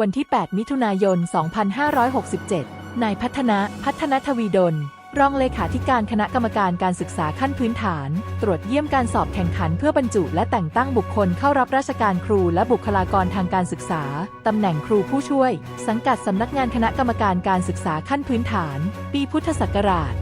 วันที่ 8 มิถุนายน 2567 นายพัฒนะ พัฒนทวีดล รองเลขาธิการคณะกรรมการการศึกษาขั้นพื้นฐาน ตรวจเยี่ยมการสอบแข่งขันเพื่อบรรจุ และแต่งตั้งบุคคลเข้ารับราชการครูและบุคลากรทางการศึกษา ตำแหน่งครูผู้ช่วย สังกัดสำนักงานคณะกรรมการการศึกษาขั้นพื้นฐาน ปีพุทธศักราช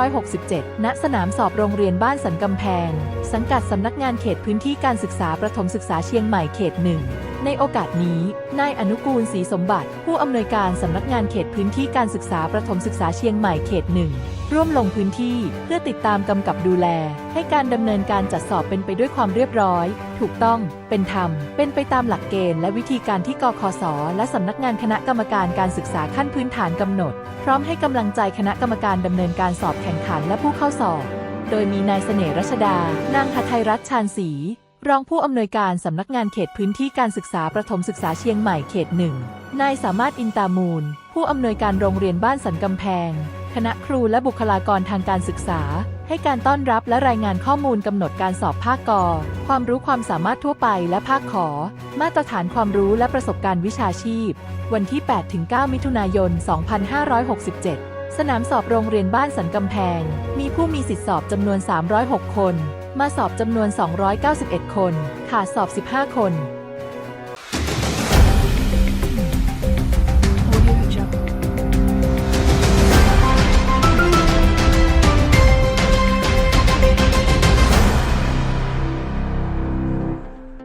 2567 ณ สนามสอบโรงเรียนบ้านสันกำแพง สังกัดสำนักงานเขตพื้นที่การศึกษาประถมศึกษาเชียงใหม่เขตหนึ่งในโอกาสนี้ นายอนุกูลศรีสมบัติ ผู้อำนวยการสำนักงานเขตพื้นที่การศึกษาประถมศึกษาเชียงใหม่เขตหนึ่งร่วมลงพื้นที่เพื่อติดตามกำกับดูแล ให้การดำเนินการจัดสอบเป็นไปด้วยความเรียบร้อย ถูกต้อง เป็นธรรม เป็นไปตามหลักเกณฑ์และวิธีการที่กคสและสำนักงานคณะกรรมการการศึกษาขั้นพื้นฐานกำหนด พร้อมให้กำลังใจคณะกรรมการดำเนินการสอบแข่งขันและผู้เข้าสอบ โดยมีนายเสน่ห์รัชดา นางหทัยรัตน์ชาญศรีรองผู้อำนวยการสำนักงานเขตพื้นที่การศึกษาประถมศึกษาเชียงใหม่เขตหนึ่งนายสามารถอินตามูล ผู้อำนวยการโรงเรียนบ้านสันกำแพง คณะครูและบุคลากรทางการศึกษา ให้การต้อนรับและรายงานข้อมูลกำหนดการสอบภาคกอความรู้ความสามารถทั่วไปและภาคขอ มาตรฐานความรู้และประสบการณ์วิชาชีพ วันที่ 8-9 มิถุนายน 2567 สนามสอบโรงเรียนบ้านสันกำแพง มีผู้มีสิทธิสอบจำนวน 306 คน มาสอบจำนวน 291 คน ขาดสอบ 15 คน